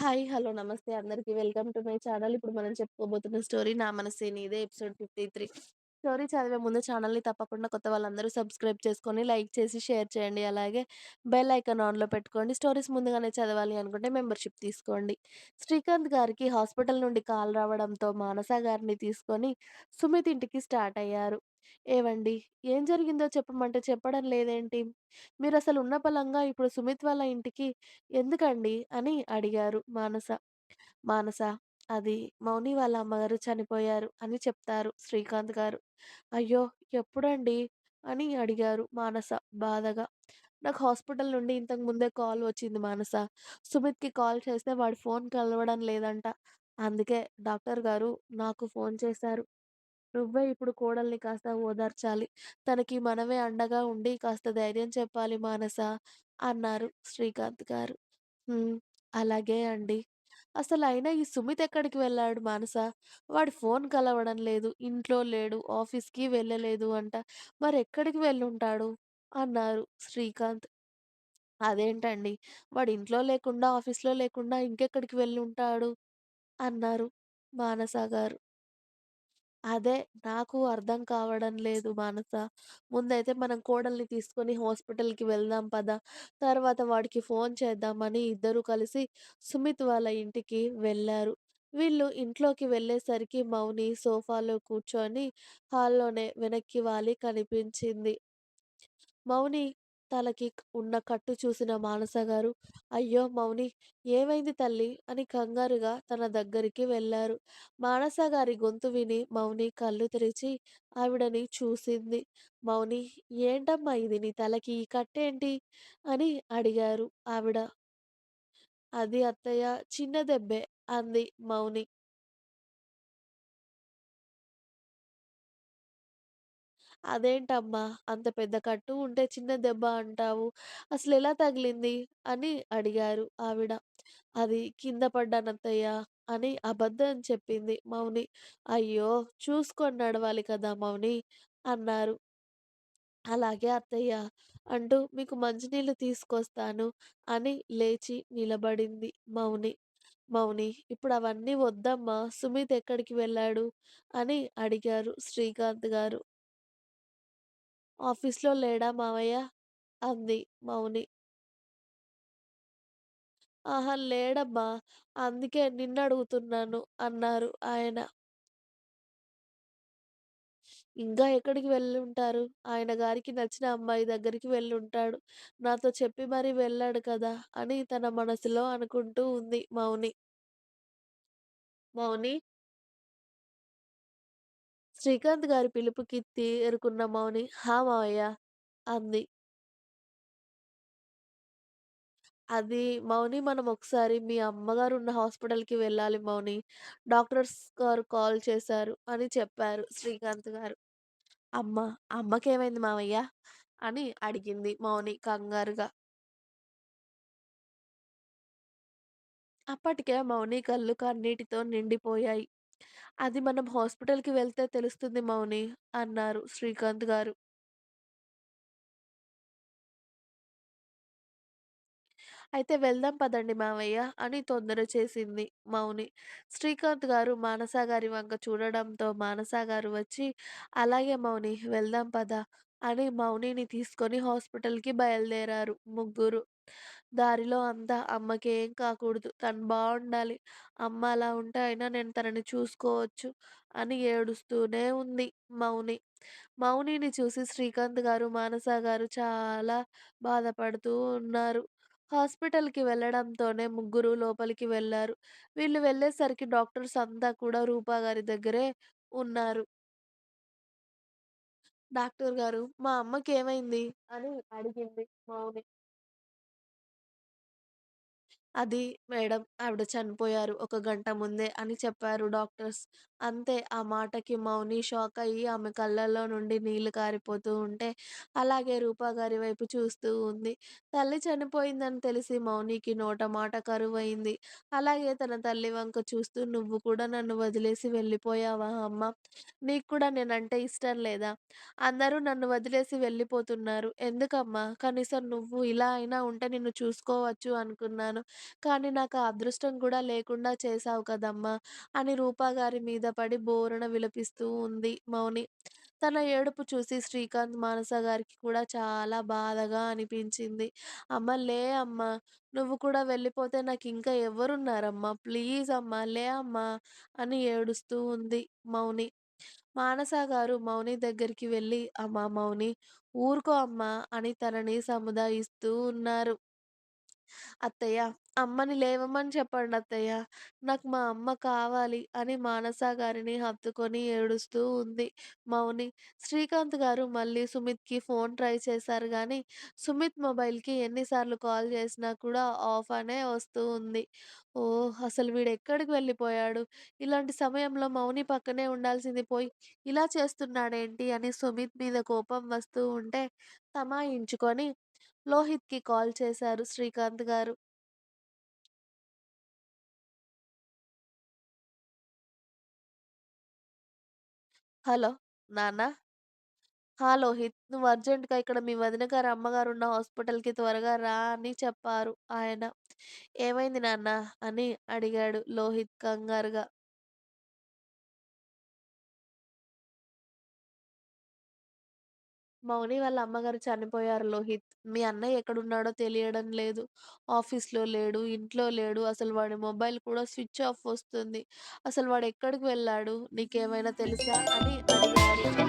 Hi. Hello. నమస్తే అందరికి. Welcome to my channel. ఇప్పుడు మనం చెప్పుకోబోతున్న స్టోరీ 'నా మనసే నీదే' ఎపిసోడ్ 53. స్టోరీ చదివే ముందు ఛానల్‌ని తప్పకుండా కొత్త వాళ్ళందరూ సబ్స్క్రైబ్ చేసుకొని, లైక్ చేసి, షేర్ చేయండి. అలాగే బెల్ ఐకాన్ ఆన్‌లో పెట్టుకోండి. స్టోరీస్ ముందుగానే చదవాలి అనుకుంటే మెంబర్‌షిప్ తీసుకోండి. శ్రీకాంత్ గారికి హాస్పిటల్ నుండి కాల్ రావడంతో మానస గారిని తీసుకొని సుమిత్ ఇంటికి స్టార్ట్ అయ్యారు. ఏవండీ ఏం జరిగిందో చెప్పమంటే చెప్పడం లేదేంటి? మీరు అసలు ఉన్న పలంగా ఇప్పుడు సుమిత్ వాళ్ళ ఇంటికి ఎందుకండి? అని అడిగారు మానస. మానస అది మౌని వాళ్ళ అమ్మగారు చనిపోయారు అని చెప్తారు శ్రీకాంత్ గారు. అయ్యో! ఎప్పుడండి? అని అడిగారు మానస బాధగా. నాకు హాస్పిటల్ నుండి ఇంతకు ముందే కాల్ వచ్చింది మానస. సుమిత్‌కి కాల్ చేస్తే వాడి ఫోన్ కలవడం లేదంట. అందుకే డాక్టర్ గారు నాకు ఫోన్ చేశారు. నువ్వే ఇప్పుడు కోడల్ని కాస్త ఓదార్చాలి. తనకి మనమే అండగా ఉండి కాస్త ధైర్యం చెప్పాలి మానస అన్నారు శ్రీకాంత్ గారు. హ్మ్. అలాగే అండి. అసలయినా ఈ సుమిత్ ఎక్కడికి వెళ్ళాడు మానస? వాడి ఫోన్ కలవడం లేదు. ఇంట్లో లేడు. ఆఫీస్‌కి వెళ్ళలేదు అంట. మరెక్కడికి వెళ్ళుంటాడు? అన్నారు శ్రీకాంత్. అదేంటండి? వాడు ఇంట్లో లేకుండా, ఆఫీస్‌లో లేకుండా ఇంకెక్కడికి వెళ్ళుంటాడు? అన్నారు మానస గారు. అదే నాకు అర్థం కావడం లేదు మానస. ముందైతే మనం కోడల్ని తీసుకొని హాస్పిటల్‌కి వెళ్దాం పద. తర్వాత వాడికి ఫోన్ చేద్దామని ఇద్దరూ కలిసి సుమిత్ వాళ్ళ ఇంటికి వెళ్ళారు. వీళ్ళు ఇంట్లోకి వెళ్ళేసరికి మౌని సోఫాలో కూర్చొని హాల్లోనే వెనక్కి వాలి కనిపించింది. మౌని తలకి ఉన్న కట్టు చూసిన మానస గారు, "అయ్యో! మౌని ఏమైంది తల్లి అని కంగారుగా తన దగ్గరికి వెళ్ళారు మానస గారి గొంతు విని మౌని కళ్ళు తెరిచి ఆవిడని చూసింది. "మౌని ఏంటమ్మా ఇది నీ తలకి ఈ కట్టేంటి?" అని అడిగారు ఆవిడ. "అది అత్తయ్య చిన్న దెబ్బే" అంది మౌని. "అదేంటమ్మా అంత పెద్ద కట్టు ఉంటే చిన్న దెబ్బ అంటావు. అసలెలా తగిలింది?" అని అడిగారు ఆవిడ. "అది కింద పడ్డానత్తయ్య" అని అబద్ధం చెప్పింది మౌని. "అయ్యో! చూసుకొని నడవాలి కదా మౌని" అన్నారు. "అలాగే అత్తయ్య" అంటూ "మీకు మంచినీళ్ళు తీసుకొస్తాను" అని లేచి నిలబడింది మౌని. "మౌని ఇప్పుడవన్నీ వద్దమ్మా సుమిత్ ఎక్కడికి వెళ్ళాడు?" అని అడిగారు శ్రీకాంత్ గారు. "ఆఫీస్‌లో లేడా మావయ్య?" అంది మౌని. "ఆహా! లేడమ్మా. అందుకే నిన్నడుగుతున్నాను" అన్నారు ఆయన. "ఇంకా ఎక్కడికి వెళ్ళుంటారు? ఆయన గారికి నచ్చిన అమ్మాయి దగ్గరికి వెళ్ళుంటాడు. నాతో చెప్పి మరీ వెళ్ళాడు కదా!" అని తన మనసులో అనుకుంటూ ఉంది మౌని. "మౌని" శ్రీకాంత్ గారి పిలుపుకి తేరుకున్న మౌని "హా! మావయ్య" అంది. "అది మౌని మనం ఒకసారి మీ అమ్మగారు ఉన్న హాస్పిటల్‌కి వెళ్ళాలి మౌని. డాక్టర్స్ గారు కాల్ చేశారు" అని చెప్పారు శ్రీకాంత్ గారు. "అమ్మ అమ్మకేమైంది మావయ్య?" అని అడిగింది మౌని కంగారుగా. అప్పటికే మౌని కళ్ళు కన్నీటితో నిండిపోయాయి. "అది మనం హాస్పిటల్‌కి వెళ్తే తెలుస్తుంది మౌని" అన్నారు శ్రీకాంత్ గారు. "అయితే వెళ్దాం పదండి మావయ్య" అని తొందర చేసింది మౌని. శ్రీకాంత్ గారు మానస గారి వంక చూడడంతో మానస గారు వచ్చి "అలాగే మౌని వెళ్దాం పద" అని మౌనిని తీసుకొని హాస్పిటల్‌కి బయలుదేరారు ముగ్గురు. దారిలో అంతా "అమ్మకేం కాకూడదు. తను బావుండాలి. అమ్మ అలా ఉంటే అయినా నేను తనని చూసుకోవచ్చు" అని ఏడుస్తూనే ఉంది మౌని. మౌనిని చూసి శ్రీకాంత్ గారు, మానస గారు చాలా బాధపడుతూ ఉన్నారు. హాస్పిటల్‌కి వెళ్ళడంతోనే ముగ్గురు లోపలికి వెళ్ళారు. వీళ్ళు వెళ్ళేసరికి డాక్టర్స్ అంతా కూడా రూపా గారి దగ్గరే ఉన్నారు. డాక్టర్ గారు "మా అమ్మకేమైంది?" అని అడిగింది మౌని. "అది మేడం ఆవిడ చనిపోయారు ఒక గంట ముందే" అని చెప్పారు డాక్టర్స్. అంతే. ఆ మాటకి మౌని షాకయ్యి ఆమె కళ్ళల్లో నుండి నీళ్ళు కారిపోతూ ఉంటే, అలాగే రూపా గారి వైపు చూస్తూ ఉంది. తల్లి చనిపోయిందని తెలిసి మౌనికి నోట మాట కరువయింది. అలాగే తన తల్లి వంక చూస్తూ "నువ్వు కూడా నన్ను వదిలేసి వెళ్ళిపోయావా అమ్మా? నీకు కూడా నేనంటే ఇష్టం లేదా? అందరూ నన్ను వదిలేసి వెళ్ళిపోతున్నారు. ఎందుకమ్మా? కనీసం నువ్వు ఇలా అయినా ఉంటే నిన్ను చూసుకోవచ్చు అనుకున్నాను. కానీ నాకు ఆ అదృష్టం కూడా లేకుండా చేశావు కదమ్మా!" అని రూపా గారి మీద పడి బోరున విలపిస్తూ ఉంది మౌని. తన ఏడుపు చూసి శ్రీకాంత్, మానస గారికి కూడా చాలా బాధగా అనిపించింది. "అమ్మ లే అమ్మా! నువ్వు కూడా వెళ్ళిపోతే నాకు ఇంకా ఎవరున్నారమ్మా? ప్లీజ్ అమ్మా! లే అమ్మా!" అని ఏడుస్తూ ఉంది మౌని. మానస గారు మౌని దగ్గరికి వెళ్ళి "అమ్మా మౌని, ఊరుకో అమ్మా" అని తనని సముదాయిస్తూ ఉన్నారు. "అత్తయ్య, అమ్మని లేవమని చెప్పండి అత్తయ్య. నాకు మా అమ్మ కావాలి" అని మానస గారిని హత్తుకొని ఏడుస్తూ ఉంది మౌని. శ్రీకాంత్ గారు మళ్ళీ సుమిత్‌కి ఫోన్ ట్రై చేశారు గానీ, సుమిత్ మొబైల్‌కి ఎన్ని సార్లు కాల్ చేసినా కూడా ఆఫ్ అనే వస్తూ ఉంది. ఓహ్! అసలు వీడెక్కడికి వెళ్ళిపోయాడు? ఇలాంటి సమయంలో మౌని పక్కనే ఉండాల్సింది పోయి, ఇలా చేస్తున్నాడేంటి అని సుమిత్ మీద కోపం వస్తూ ఉంటే, తమాయించుకొని లోహిత్‌కి కాల్ చేశారు శ్రీకాంత్ గారు. హలో! నాన్న? "హా! లోహిత్ నువ్వు అర్జెంట్‌గా ఇక్కడ మీ వదిన గారి అమ్మగారున్న హాస్పిటల్‌కి త్వరగా రా" అని చెప్పారు ఆయన. "ఏమైంది నాన్న?" అని అడిగాడు లోహిత్ కంగారుగా. మౌని వాళ్ళ అమ్మగారు చనిపోయారు లోహిత్. మీ అన్నయ్య ఎక్కడున్నాడో తెలియడం లేదు. ఆఫీస్‌లో లేడు, ఇంట్లో లేడు. అసలు వాడి మొబైల్ కూడా స్విచ్ ఆఫ్ వస్తుంది. అసలు వాడెక్కడికి వెళ్ళాడు? నీకేమైనా తెలుసా? అని అడిగారు.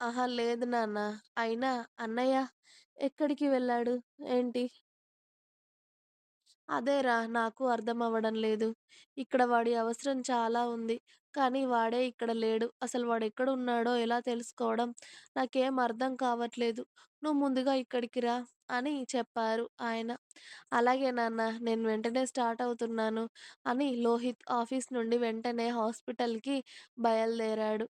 "అహా! లేదు నాన్న. అయినా అన్నయ్య ఎక్కడికి వెళ్ళాడు? ఏంటి?" అదేరా నాకు అర్థమవ్వడం లేదు. ఇక్కడ వాడి అవసరం చాలా ఉంది. కానీ వాడే ఇక్కడ లేడు. అసలు వాడెక్కడున్నాడో ఎలా తెలుసుకోవడం నాకేం అర్థం కావట్లేదు. నువ్వు ముందుగా ఇక్కడికి రా అని చెప్పారు ఆయన. అలాగే నాన్న నేను వెంటనే స్టార్ట్ అవుతున్నాను అని లోహిత్ ఆఫీస్ నుండి వెంటనే హాస్పిటల్‌కి బయలుదేరాడు.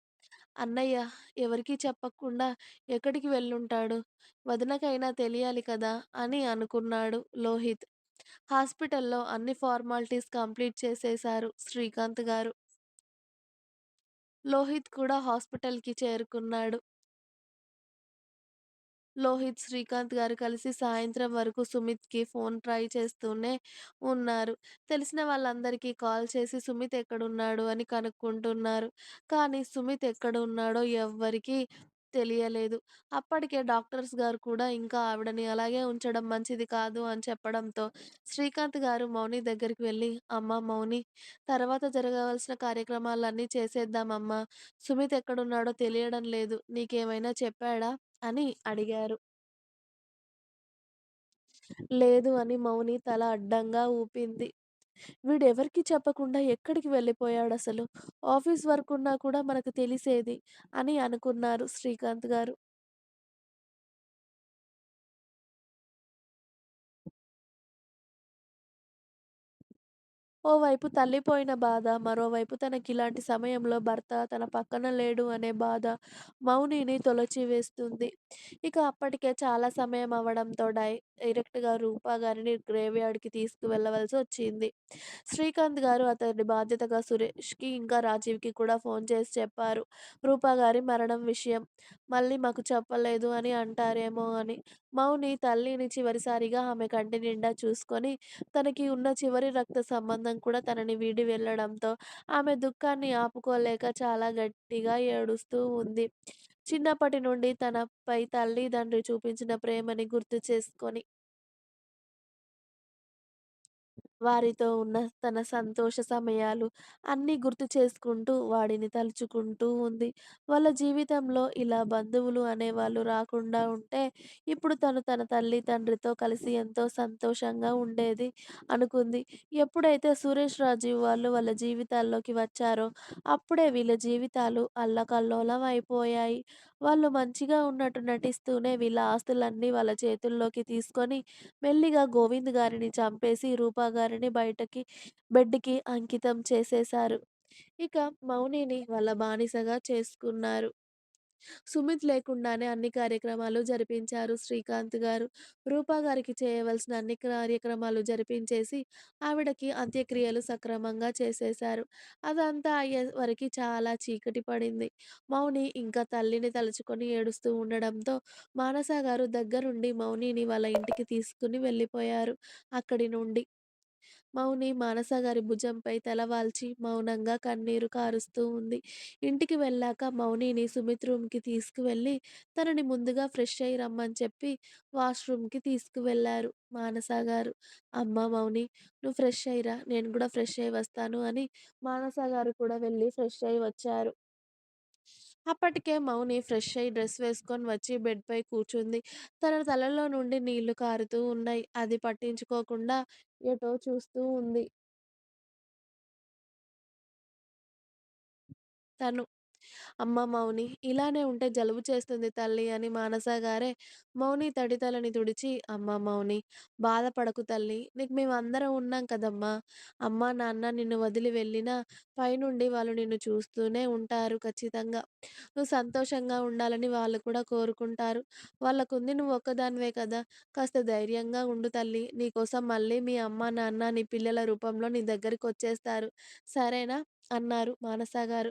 అన్నయ్య ఎవరికీ చెప్పకుండా ఎక్కడికి వెళ్ళుంటాడు? వదినకైనా తెలియాలి కదా! అని అనుకున్నాడు లోహిత్. హాస్పిటల్‌లో అన్ని ఫార్మాలిటీస్ కంప్లీట్ చేసేశారు శ్రీకాంత్ గారు. లోహిత్ కూడా హాస్పిటల్‌కి చేరుకున్నాడు. లోహిత్, శ్రీకాంత్ గారు కలిసి సాయంత్రం వరకు సుమిత్‌కి ఫోన్ ట్రై చేస్తూనే ఉన్నారు. తెలిసిన వాళ్ళందరికీ కాల్ చేసి సుమిత్ ఎక్కడున్నాడు అని కనుక్కుంటున్నారు. కానీ సుమిత్ ఎక్కడున్నాడో ఎవ్వరికీ తెలియలేదు. అప్పటికే డాక్టర్స్ గారు కూడా ఇంకా ఆవిడని అలాగే ఉంచడం మంచిది కాదు అని చెప్పడంతో శ్రీకాంత్ గారు మౌని దగ్గరికి వెళ్ళి, "అమ్మా మౌని, తర్వాత జరగవలసిన కార్యక్రమాలన్నీ చేసేద్దామమ్మా. సుమిత్ ఎక్కడున్నాడో తెలియడం లేదు. నీకేమైనా చెప్పాడా?" అని అడిగారు. లేదు అని మౌని తల అడ్డంగా ఊపింది. వీడెవరికీ చెప్పకుండా ఎక్కడికి వెళ్ళిపోయాడసలు? ఆఫీస్ వర్కున్నా కూడా మనకు తెలిసేది అని అనుకున్నారు శ్రీకాంత్ గారు. ఓవైపు తల్లిపోయిన బాధ, మరోవైపు తనకిలాంటి సమయంలో భర్త తన పక్కన లేడు అనే బాధ మౌనిని తొలచివేస్తుంది ఇక అప్పటికే చాలా సమయం అవ్వడంతో డై డైరెక్ట్‌గా రూపా గారిని గ్రేవ్‌యార్డ్‌కి తీసుకువెళ్ళవలసొచ్చింది. శ్రీకాంత్ గారు అతని బాధ్యతగా సురేష్‌కి, ఇంకా రాజీవ్‌కి కూడా ఫోన్ చేసి చెప్పారు. రూపా గారి మరణం విషయం. మళ్ళీ మాకు చెప్పలేదు అని అంటారేమో అని. మౌని తల్లిని చివరిసారిగా ఆమె కంటి నిండా చూసుకొని, తనకి ఉన్న చివరి రక్త సంబంధం కూడా తనని వీడి వెళ్ళడంతో, ఆమె దుఃఖాన్ని ఆపుకోలేక చాలా గట్టిగా ఏడుస్తూ ఉంది. చిన్నప్పటి నుండి తనపై తల్లి, చూపించిన ప్రేమని గుర్తు చేసుకొని. వారితో ఉన్న తన సంతోష సమయాలు అన్నీ గుర్తు చేసుకుంటూ, వాడిని తలుచుకుంటూ ఉంది. వాళ్ళ జీవితంలో ఇలా బంధువులు అనేవాళ్ళు రాకుండా ఉంటే, ఇప్పుడు తను తన తల్లి, తండ్రితో కలిసి ఎంతో సంతోషంగా ఉండేది అనుకుంది. ఎప్పుడైతే సురేష్, రాజీవ్ వాళ్ళు వాళ్ళ జీవితాల్లోకి వచ్చారో, అప్పుడే వీళ్ళ జీవితాలు అల్లకల్లోలం అయిపోయాయి. వాళ్ళు మంచిగా ఉన్నట్టు నటిస్తూనే వీళ్ళ ఆస్తులన్నీ వాళ్ళ చేతుల్లోకి తీసుకొని మెల్లిగా గోవింద్ గారిని చంపేసి రూపా గారిని బయటకి బెడ్‌కి అంకితం చేసేశారు. ఇక మౌనిని వాళ్ళ బానిసగా చేసుకున్నారు. సుమిత్ లేకుండానే అన్ని కార్యక్రమాలు జరిపించారు శ్రీకాంత్ గారు. రూపా గారికి చేయవలసిన అన్ని కార్యక్రమాలు జరిపించేసి, ఆవిడకి అంత్యక్రియలు సక్రమంగా చేసేశారు. అదంతా అయ్యే వరకి చాలా చీకటి పడింది. మౌని ఇంకా తల్లిని తలుచుకొని ఏడుస్తూ ఉండడంతో, మానస గారు దగ్గరుండి మౌనిని వాళ్ళ ఇంటికి తీసుకుని వెళ్ళిపోయారు అక్కడి నుండి. మౌని మానస గారి భుజంపై తలవాల్చి మౌనంగా కన్నీరు కారుస్తూ ఉంది. ఇంటికి వెళ్ళాక మౌనిని సుమిత్ రూమ్‌కి తీసుకువెళ్ళి, తనని ముందుగా ఫ్రెష్ అయ్యి రమ్మని చెప్పి వాష్‌రూమ్‌కి తీసుకువెళ్ళారు మానస గారు. అమ్మ మౌని నువ్వు ఫ్రెష్ అయ్యిరా, నేను కూడా ఫ్రెష్ అయ్యి వస్తాను" అని మానస గారు కూడా వెళ్ళి ఫ్రెష్ అయ్యి వచ్చారు. అప్పటికే మౌని ఫ్రెష్ అయ్యి డ్రెస్ వేసుకొని వచ్చి బెడ్‌పై కూర్చుంది. తన తలలో నుండి నీళ్ళు కారుతూ ఉన్నాయి. అది పట్టించుకోకుండా ఎటో చూస్తూ ఉంది. తను. "అమ్మ మౌని ఇలానే ఉంటే జలుబు చేస్తుంది తల్లి" అని మానస గారే మౌని తడితలని తుడిచి, "అమ్మ మౌని బాధపడకు తల్లి. నీకు మేమందరం ఉన్నాం కదమ్మా! అమ్మ, నాన్న నిన్ను వదిలి వెళ్ళినా పైనుండి వాళ్ళు నిన్ను చూస్తూనే ఉంటారు ఖచ్చితంగా. నువ్వు సంతోషంగా ఉండాలని వాళ్ళు కూడా కోరుకుంటారు. వాళ్ళకుంది నువ్వు ఒక్కదానివే కదా! కాస్త ధైర్యంగా ఉండు తల్లి. నీకోసం మళ్ళీ మీ అమ్మ, నాన్న నీ పిల్లల రూపంలో నీ దగ్గరికి వచ్చేస్తారు సరేనా?" అన్నారు మానస గారు.